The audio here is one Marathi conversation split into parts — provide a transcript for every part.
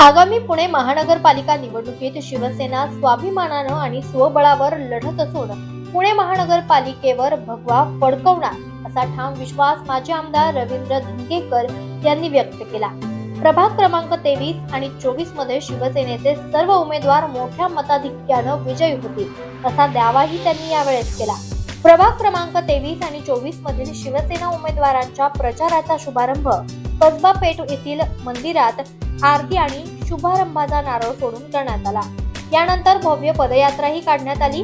आगामी पुणे महानगरपालिका निवडणुकीत शिवसेना स्वाभिमानानं आणि स्वबळावर लढत असून पुणे महानगरपालिकेवर भगवा फडकवणार असा ठाम विश्वास माजी आमदार रवींद्र धंगेकर यांनी व्यक्त केला. प्रभाग क्रमांक तेवीस आणि चोवीसमध्ये शिवसेनेचे सर्व उमेदवार मोठ्या मताधिक्यानं विजयी होतील असा दावाही त्यांनी यावेळेस केला. प्रभाग क्रमांक तेवीस आणि चोवीस मधील शिवसेना उमेदवारांच्या प्रचाराचा शुभारंभ कसबा पेठ येथील मंदिरात आरती आणि शुभारंभाचा नारळ फोडून करण्यात आला. यानंतर भव्य पदयात्राही काढण्यात आली.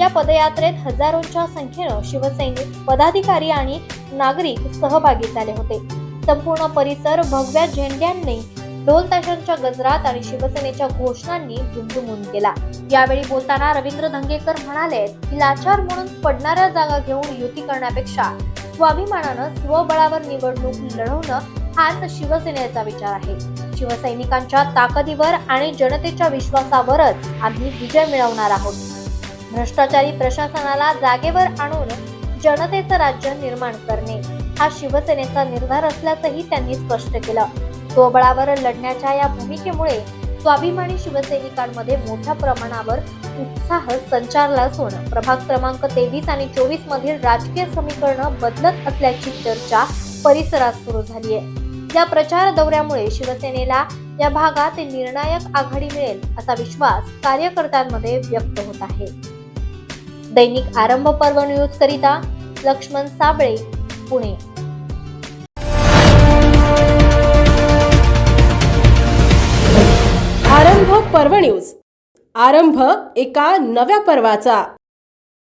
या पदयात्रेत हजारोंच्या संख्येनं शिवसैनिक पदाधिकारी आणि नागरिक सहभागी झाले होते. संपूर्ण परिसर भव्य झेंड्यांनी ढोल ताशांच्या गजरात आणि शिवसेनेच्या घोषणांनी दुमदुमून केला यावेळी बोलताना रवींद्र धंगेकर म्हणाले की लाचार म्हणून पडणाऱ्या जागा घेऊन युती करण्यापेक्षा स्वाभिमानानं स्वबळावर निवडणूक लढवणं हाच शिवसेनेचा विचार आहे. शिवसैनिकांच्या ताकदीवर आणि जनतेच्या विश्वासावरच आम्ही विजय मिळवणार आहोत. भ्रष्टाचारी प्रशासनाला जागेवर आणून जनतेचं राज्य निर्माण करणे हा शिवसेनेचा निर्धार असल्याचंही त्यांनी स्पष्ट केलं. तोबळावर लढण्याच्या या भूमिकेमुळे स्वाभिमानी शिवसैनिकांमध्ये मोठ्या प्रमाणावर उत्साह संचारला असून प्रभाग क्रमांक तेवीस आणि चोवीस मधील राजकीय समीकरण बदलत असल्याची चर्चा परिसरात सुरू झाली आहे. या प्रचार दौऱ्यामुळे शिवसेनेला या भागात निर्णायक आघाडी मिळेल असा विश्वास कार्यकर्त्यांमध्ये व्यक्त होत आहे. दैनिक आरंभ पर्व न्यूज करिता लक्ष्मण साबळे पुणे. आरंभ पर्व न्यूज आरंभ एका नव्या पर्वाचा.